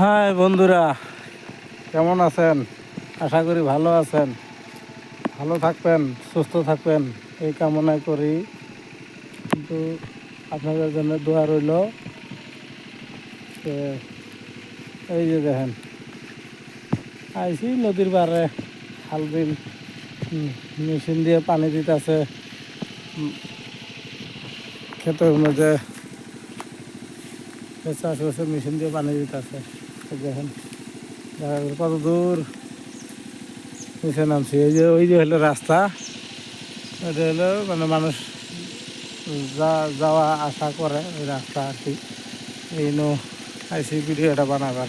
High বন্ধুরা কেমন আছেন? আশা করি ভালো আছেন। ভালো থাকবেন সুস্থ থাকবেন এই কামনা করি। কিন্তু আপনাদের জন্য দোয়া রইল এই যে দেখেন আইসি নদীর খাল বিল হুম, মেশিন দিয়ে পানি দিতেছে। ক্ষেতের মধ্যে চাষ করছে মেশিন দিয়ে পানি দিতেছে। দেখেন। কত দূর। নিচে নামছি। এই যে, ওই যে হলো রাস্তা। ওইটা হলো মানে মানুষ যা, যাওয়া, আসা করে ওই রাস্তা আর কি। এই নো আইসি ভিডিওটা বানাবার।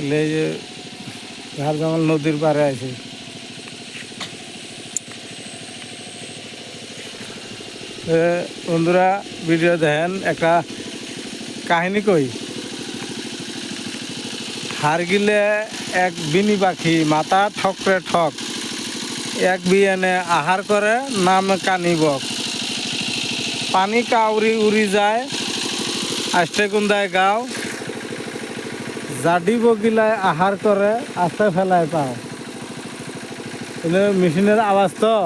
এলে যে ঝাড় জঙ্গল নদীর পাড়ে আইছি বন্ধুরা, ভিডিও দেখেন, একটা কাহিনী কই? হার গিলে এক বিনি পাখি মাথা ঠকরে ঠক। এক বিয়ানে আহার করে, নাম কানিবক পানি কাউরি উড়ি যায়, আষ্টে কুন্দায় গাও। জাডি বগিলায় আহার করে, আস্তে ফেলায় পাও। কিন্তু মেশিনের আওয়াজ তো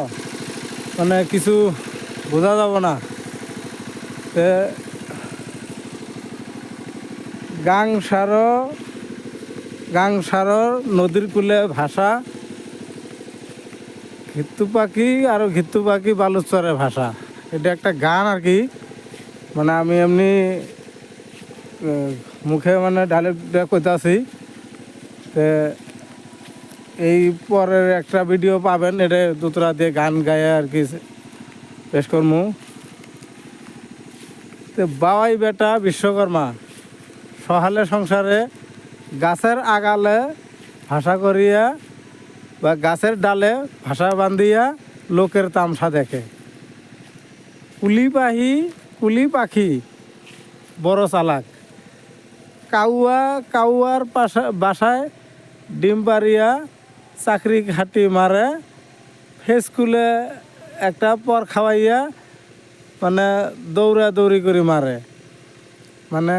মানে কিছু বোঝা যাব না। গাং সার গাং সারর নদীর কূলে ভাষা ঘিত্তু পাখি আর ঘিত্তু পাখি বালুচরের ভাষা। এটা একটা গান আর কি। মানে আমি এমনি মুখে মানে ডাইরেক্ট কইতাছি তে, এই পরের একটা ভিডিও পাবেন, এটা দুতরা দিয়ে গান গায়ে আর কি পেশ করমু। তো, বাবাই বেটা বিশ্বকর্মা, সহালে সংসারে গাছের আগালে ভাষা করিয়া বা গাছের ডালে ভাষা বান্ধিয়া লোকের তামসা দেখে। কুলি পাহি, কুলি পাখি, বড় চালাক। কাউয়া, কাউয়ার পাশা, বাসায় ডিম পারিয়া চাকরি খাটি মারে ফেসকুলে একটা পর খাওয়াইয়া মানে দৌড়া দৌড়ি করে মারে। মানে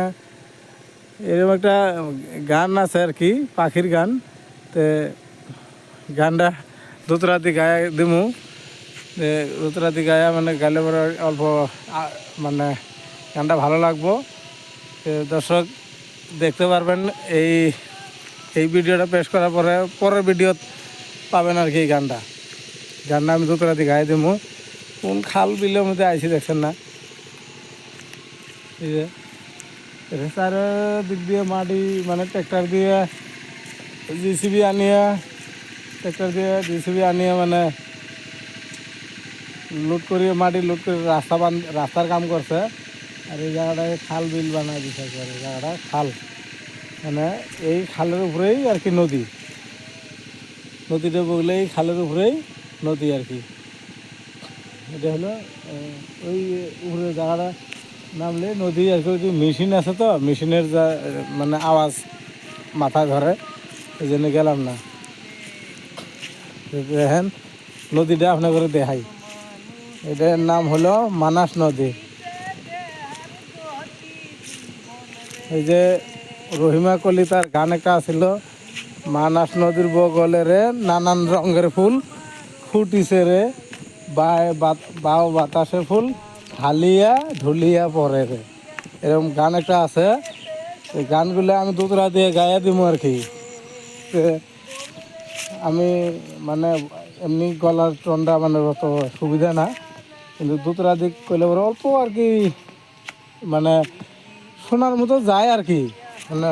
এরকম একটা গান আছে আর কি, পাখির গান। তে গানটা দুতরাতি গায়ে দিমু। দুতরাতি গায়ে মানে গালে পরে অল্প মানে গানটা ভালো লাগবো। দর্শক দেখতে পারবেন, এই এই ভিডিওটা পেশ করার পরে, পরের ভিডিও পাবেন আর কি এই গানটা। গানটা আমি দুতরাতি গায়ে দিমু। কোন খাল বিলের মধ্যে আইসি দেখছেন না? এই যে রেসার দিক দিয়ে মাটি মানে ট্র্যাক্টর দিয়ে জিসিবি আনিয়ে ট্র্যাক্টর দিয়ে জিসিবি আনিয়ে মানে লোড করিয়ে, মাটি লোড করে রাস্তা বান, রাস্তার কাম করছে। আর এই জায়গাটায় খাল বিল বানায় আর এই জায়গাটা খাল। মানে এই খালের উপরেই আর কি নদী। নদীটা বললে এই খালের উপরেই নদী আর কি। এটা হলো ওই উপরে জায়গাটা। নামলে নদী আর কি মেশিন আছে তো, মেশিনের যা মানে আওয়াজ মাথা ধরে, এই জন্য গেলাম না। দেখেন, নদীটা আপনার করে দেখাই। এটার নাম হলো মানাস নদী। এই যে রহিমা কলিতার গান একটা ছিল মানাস নদীর বগলে রে নানান রঙের ফুল, ফুটিছে রে, বায় বাতাসে ফুল। ঢালিয়া ঢুলিয়া পরে এরকম গান একটা আছে, এই গানগুলো আমি দুতরা দিয়ে গায়ে দিব আর কি। আমি মানে এমনি গলার টনটা মানে অত সুবিধা না, কিন্তু দুতরা দিক করলে পরে অল্প আর কি মানে শোনার মতো যায় আর কি। মানে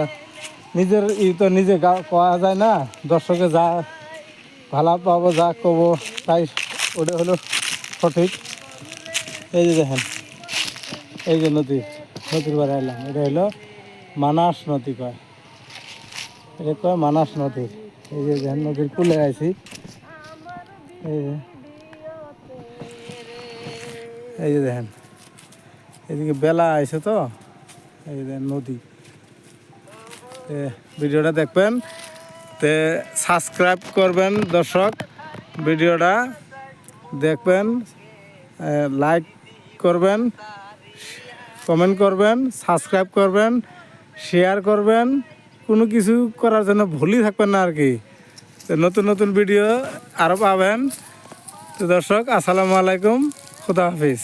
নিজের ই তো নিজে পাওয়া যায় না, দর্শকে যা, ভালো পাবো, যা কব, তাই ওটা হলো সঠিক। এই যে দেখেন, এই যে নদী, নদীর বারে এলাম এটা হলো মানাস নদী কয়। এটা কয় মানাস নদী। এই যে দেখেন, নদীর কুলে আছি এই যে এই যে দেখেন, এদিকে বেলা আইছে তো। এই যে দেখেন, নদী। ভিডিওটা দেখবেন। তে সাবস্ক্রাইব করবেন দর্শক। ভিডিওটা দেখবেন। লাইক করবেন কমেন্ট করবেন সাবস্ক্রাইব করবেন শেয়ার করবেন। কোনো কিছু করার জন্য ভুলই থাকবেন না আর কি। নতুন নতুন ভিডিও আরও পাবেন। তো দর্শক, আসসালামু আলাইকুম, খুদা হাফিজ।